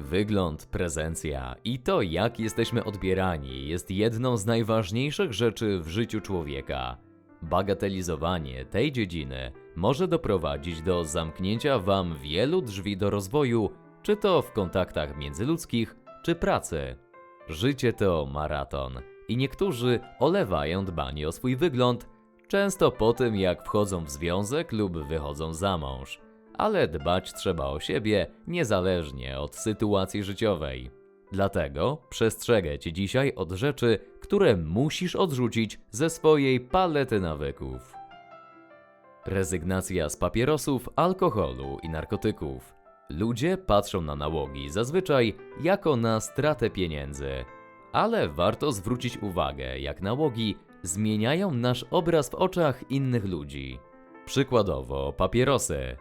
Wygląd, prezencja i to, jak jesteśmy odbierani, jest jedną z najważniejszych rzeczy w życiu człowieka. Bagatelizowanie tej dziedziny może doprowadzić do zamknięcia wam wielu drzwi do rozwoju, czy to w kontaktach międzyludzkich, czy pracy. Życie to maraton i niektórzy olewają dbanie o swój wygląd, często po tym jak wchodzą w związek lub wychodzą za mąż. Ale dbać trzeba o siebie niezależnie od sytuacji życiowej. Dlatego przestrzegę cię dzisiaj od rzeczy, które musisz odrzucić ze swojej palety nawyków. Rezygnacja z papierosów, alkoholu i narkotyków. Ludzie patrzą na nałogi zazwyczaj jako na stratę pieniędzy, ale warto zwrócić uwagę, jak nałogi zmieniają nasz obraz w oczach innych ludzi. Przykładowo papierosy.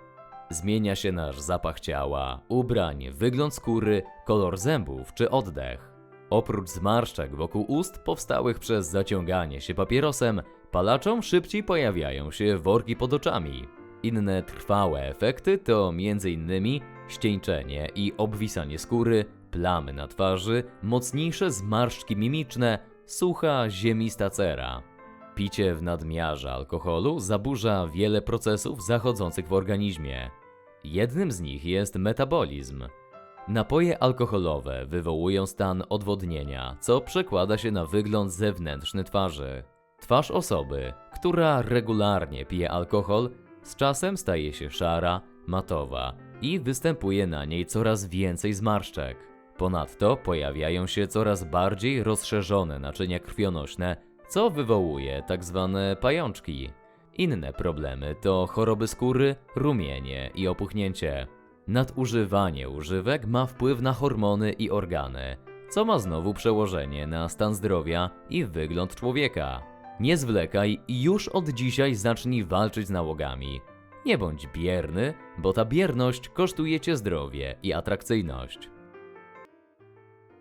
Zmienia się nasz zapach ciała, ubrań, wygląd skóry, kolor zębów czy oddech. Oprócz zmarszczek wokół ust powstałych przez zaciąganie się papierosem, palaczom szybciej pojawiają się worki pod oczami. Inne trwałe efekty to m.in. ścieńczenie i obwisanie skóry, plamy na twarzy, mocniejsze zmarszczki mimiczne, sucha, ziemista cera. Picie w nadmiarze alkoholu zaburza wiele procesów zachodzących w organizmie. Jednym z nich jest metabolizm. Napoje alkoholowe wywołują stan odwodnienia, co przekłada się na wygląd zewnętrzny twarzy. Twarz osoby, która regularnie pije alkohol, z czasem staje się szara, matowa i występuje na niej coraz więcej zmarszczek. Ponadto pojawiają się coraz bardziej rozszerzone naczynia krwionośne, co wywołuje tzw. pajączki. Inne problemy to choroby skóry, rumienie i opuchnięcie. Nadużywanie używek ma wpływ na hormony i organy, co ma znowu przełożenie na stan zdrowia i wygląd człowieka. Nie zwlekaj i już od dzisiaj zacznij walczyć z nałogami. Nie bądź bierny, bo ta bierność kosztuje cię zdrowie i atrakcyjność.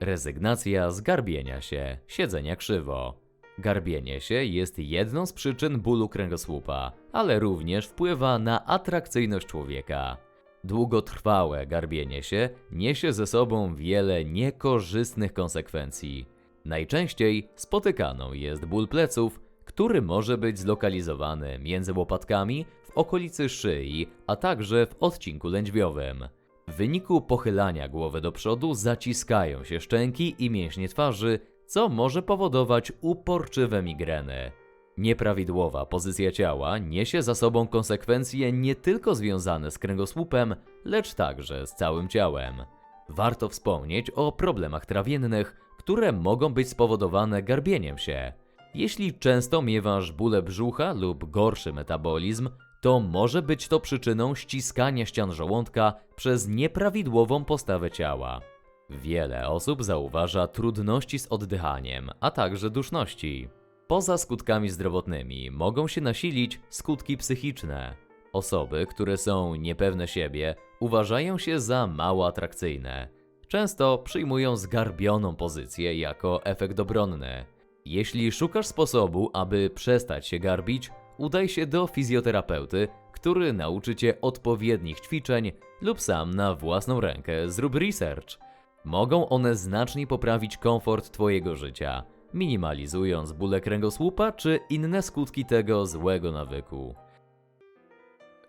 Rezygnacja z garbienia się, siedzenia krzywo. Garbienie się jest jedną z przyczyn bólu kręgosłupa, ale również wpływa na atrakcyjność człowieka. Długotrwałe garbienie się niesie ze sobą wiele niekorzystnych konsekwencji. Najczęściej spotykaną jest ból pleców, który może być zlokalizowany między łopatkami, w okolicy szyi, a także w odcinku lędźwiowym. W wyniku pochylania głowy do przodu zaciskają się szczęki i mięśnie twarzy, co może powodować uporczywe migreny. Nieprawidłowa pozycja ciała niesie za sobą konsekwencje nie tylko związane z kręgosłupem, lecz także z całym ciałem. Warto wspomnieć o problemach trawiennych, które mogą być spowodowane garbieniem się. Jeśli często miewasz bóle brzucha lub gorszy metabolizm, to może być to przyczyną ściskania ścian żołądka przez nieprawidłową postawę ciała. Wiele osób zauważa trudności z oddychaniem, a także duszności. Poza skutkami zdrowotnymi mogą się nasilić skutki psychiczne. Osoby, które są niepewne siebie, uważają się za mało atrakcyjne. Często przyjmują zgarbioną pozycję jako efekt obronny. Jeśli szukasz sposobu, aby przestać się garbić, udaj się do fizjoterapeuty, który nauczy cię odpowiednich ćwiczeń lub sam na własną rękę zrób research. Mogą one znacznie poprawić komfort Twojego życia, minimalizując bóle kręgosłupa czy inne skutki tego złego nawyku.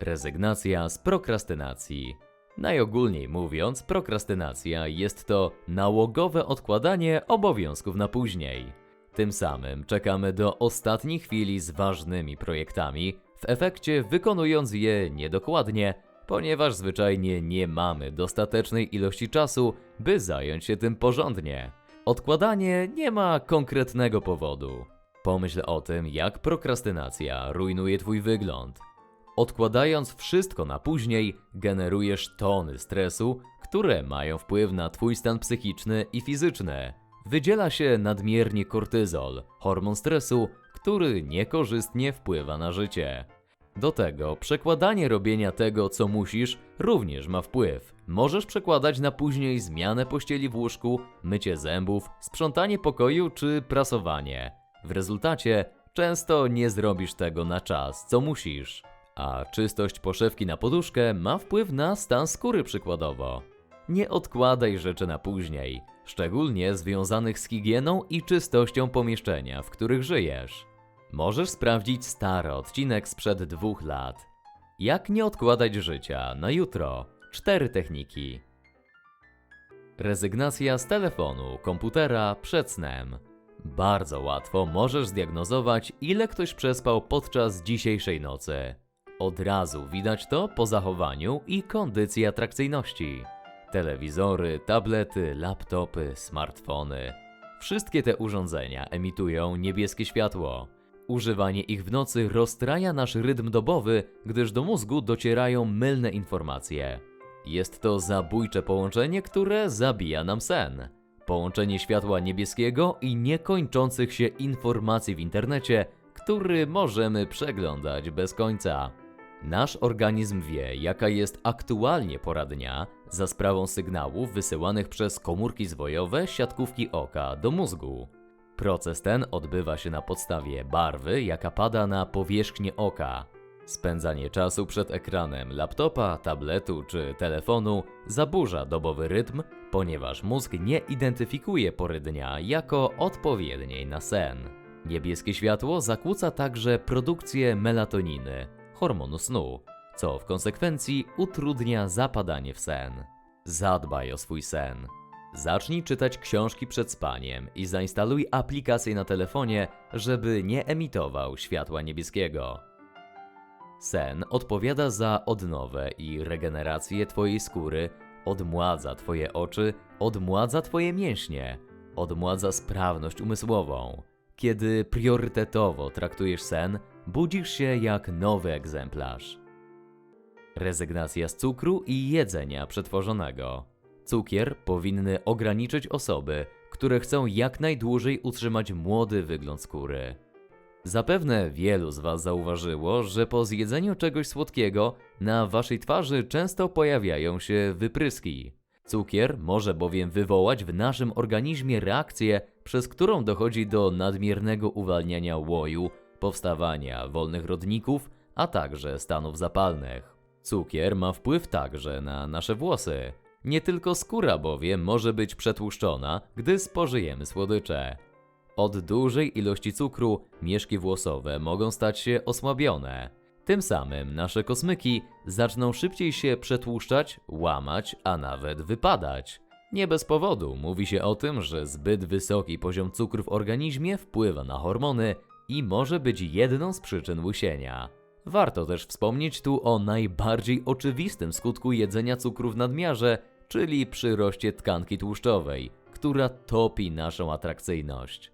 Rezygnacja z prokrastynacji. Najogólniej mówiąc, prokrastynacja jest to nałogowe odkładanie obowiązków na później. Tym samym czekamy do ostatniej chwili z ważnymi projektami, w efekcie wykonując je niedokładnie, ponieważ zwyczajnie nie mamy dostatecznej ilości czasu, by zająć się tym porządnie. Odkładanie nie ma konkretnego powodu. Pomyśl o tym, jak prokrastynacja rujnuje Twój wygląd. Odkładając wszystko na później, generujesz tony stresu, które mają wpływ na Twój stan psychiczny i fizyczny. Wydziela się nadmiernie kortyzol, hormon stresu, który niekorzystnie wpływa na życie. Do tego przekładanie robienia tego, co musisz, również ma wpływ. Możesz przekładać na później zmianę pościeli w łóżku, mycie zębów, sprzątanie pokoju czy prasowanie. W rezultacie często nie zrobisz tego na czas, co musisz. A czystość poszewki na poduszkę ma wpływ na stan skóry przykładowo. Nie odkładaj rzeczy na później, szczególnie związanych z higieną i czystością pomieszczenia, w których żyjesz. Możesz sprawdzić stary odcinek sprzed dwóch lat. Jak nie odkładać życia na jutro? Cztery techniki. Rezygnacja z telefonu, komputera przed snem. Bardzo łatwo możesz zdiagnozować, ile ktoś przespał podczas dzisiejszej nocy. Od razu widać to po zachowaniu i kondycji atrakcyjności. Telewizory, tablety, laptopy, smartfony. Wszystkie te urządzenia emitują niebieskie światło. Używanie ich w nocy rozstraja nasz rytm dobowy, gdyż do mózgu docierają mylne informacje. Jest to zabójcze połączenie, które zabija nam sen. Połączenie światła niebieskiego i niekończących się informacji w internecie, który możemy przeglądać bez końca. Nasz organizm wie, jaka jest aktualnie pora dnia za sprawą sygnałów wysyłanych przez komórki zwojowe siatkówki oka do mózgu. Proces ten odbywa się na podstawie barwy, jaka pada na powierzchnię oka. Spędzanie czasu przed ekranem laptopa, tabletu czy telefonu zaburza dobowy rytm, ponieważ mózg nie identyfikuje pory dnia jako odpowiedniej na sen. Niebieskie światło zakłóca także produkcję melatoniny, hormonu snu, co w konsekwencji utrudnia zapadanie w sen. Zadbaj o swój sen. Zacznij czytać książki przed spaniem i zainstaluj aplikację na telefonie, żeby nie emitował światła niebieskiego. Sen odpowiada za odnowę i regenerację Twojej skóry, odmładza Twoje oczy, odmładza Twoje mięśnie, odmładza sprawność umysłową. Kiedy priorytetowo traktujesz sen, budzisz się jak nowy egzemplarz. Rezygnacja z cukru i jedzenia przetworzonego. Cukier powinny ograniczyć osoby, które chcą jak najdłużej utrzymać młody wygląd skóry. Zapewne wielu z Was zauważyło, że po zjedzeniu czegoś słodkiego na Waszej twarzy często pojawiają się wypryski. Cukier może bowiem wywołać w naszym organizmie reakcję, przez którą dochodzi do nadmiernego uwalniania łoju, powstawania wolnych rodników, a także stanów zapalnych. Cukier ma wpływ także na nasze włosy. Nie tylko skóra bowiem może być przetłuszczona, gdy spożyjemy słodycze. Od dużej ilości cukru mieszki włosowe mogą stać się osłabione. Tym samym nasze kosmyki zaczną szybciej się przetłuszczać, łamać, a nawet wypadać. Nie bez powodu mówi się o tym, że zbyt wysoki poziom cukru w organizmie wpływa na hormony i może być jedną z przyczyn łysienia. Warto też wspomnieć tu o najbardziej oczywistym skutku jedzenia cukru w nadmiarze, czyli przyroście tkanki tłuszczowej, która topi naszą atrakcyjność.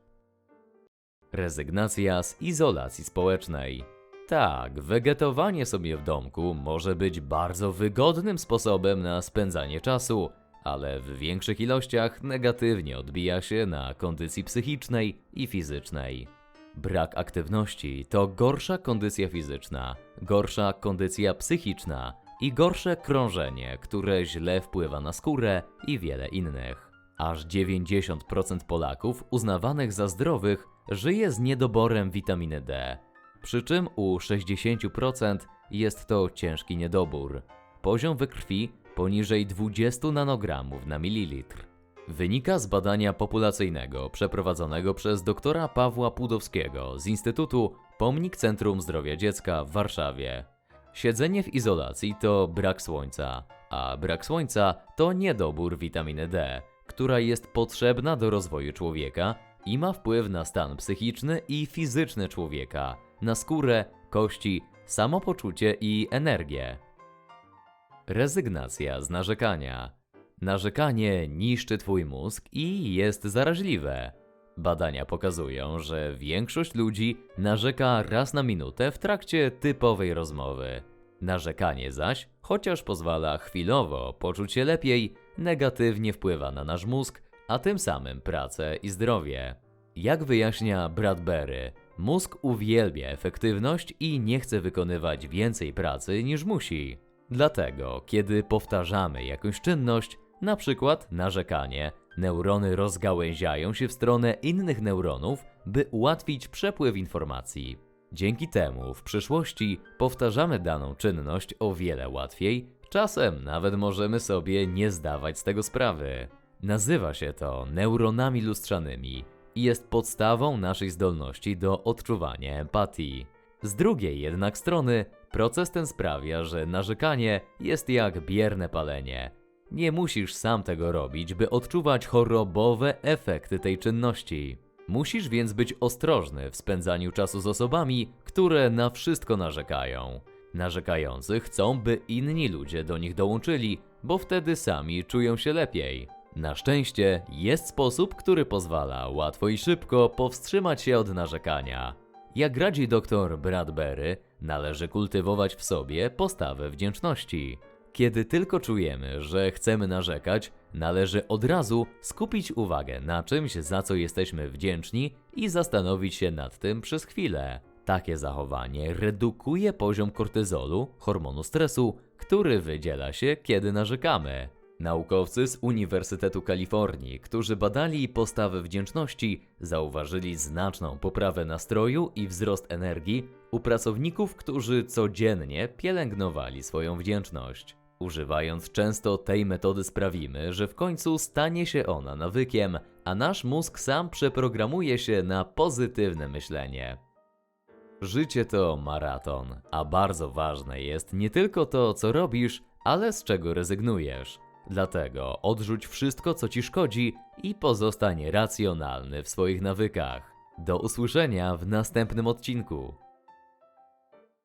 Rezygnacja z izolacji społecznej. Tak, wegetowanie sobie w domku może być bardzo wygodnym sposobem na spędzanie czasu, ale w większych ilościach negatywnie odbija się na kondycji psychicznej i fizycznej. Brak aktywności to gorsza kondycja fizyczna, gorsza kondycja psychiczna i gorsze krążenie, które źle wpływa na skórę i wiele innych. Aż 90% Polaków uznawanych za zdrowych żyje z niedoborem witaminy D, przy czym u 60% jest to ciężki niedobór. Poziom we krwi poniżej 20 nanogramów na mililitr. Wynika z badania populacyjnego przeprowadzonego przez doktora Pawła Pudowskiego z Instytutu Pomnik Centrum Zdrowia Dziecka w Warszawie. Siedzenie w izolacji to brak słońca, a brak słońca to niedobór witaminy D, która jest potrzebna do rozwoju człowieka i ma wpływ na stan psychiczny i fizyczny człowieka, na skórę, kości, samopoczucie i energię. Rezygnacja z narzekania. Narzekanie niszczy Twój mózg i jest zaraźliwe. Badania pokazują, że większość ludzi narzeka raz na minutę w trakcie typowej rozmowy. Narzekanie zaś, chociaż pozwala chwilowo poczuć się lepiej, negatywnie wpływa na nasz mózg, a tym samym pracę i zdrowie. Jak wyjaśnia Bradbury, mózg uwielbia efektywność i nie chce wykonywać więcej pracy niż musi. Dlatego, kiedy powtarzamy jakąś czynność, na przykład narzekanie, neurony rozgałęziają się w stronę innych neuronów, by ułatwić przepływ informacji. Dzięki temu w przyszłości powtarzamy daną czynność o wiele łatwiej, Czasem nawet możemy sobie nie zdawać z tego sprawy. Nazywa się to neuronami lustrzanymi i jest podstawą naszej zdolności do odczuwania empatii. Z drugiej jednak strony, proces ten sprawia, że narzekanie jest jak bierne palenie. Nie musisz sam tego robić, by odczuwać chorobowe efekty tej czynności. Musisz więc być ostrożny w spędzaniu czasu z osobami, które na wszystko narzekają. Narzekający chcą, by inni ludzie do nich dołączyli, bo wtedy sami czują się lepiej. Na szczęście jest sposób, który pozwala łatwo i szybko powstrzymać się od narzekania. Jak radzi dr Bradbury, należy kultywować w sobie postawę wdzięczności. Kiedy tylko czujemy, że chcemy narzekać, należy od razu skupić uwagę na czymś, za co jesteśmy wdzięczni i zastanowić się nad tym przez chwilę. Takie zachowanie redukuje poziom kortyzolu, hormonu stresu, który wydziela się, kiedy narzekamy. Naukowcy z Uniwersytetu Kalifornii, którzy badali postawę wdzięczności, zauważyli znaczną poprawę nastroju i wzrost energii u pracowników, którzy codziennie pielęgnowali swoją wdzięczność. Używając często tej metody sprawimy, że w końcu stanie się ona nawykiem, a nasz mózg sam przeprogramuje się na pozytywne myślenie. Życie to maraton, a bardzo ważne jest nie tylko to, co robisz, ale z czego rezygnujesz. Dlatego odrzuć wszystko, co ci szkodzi i pozostań racjonalny w swoich nawykach. Do usłyszenia w następnym odcinku.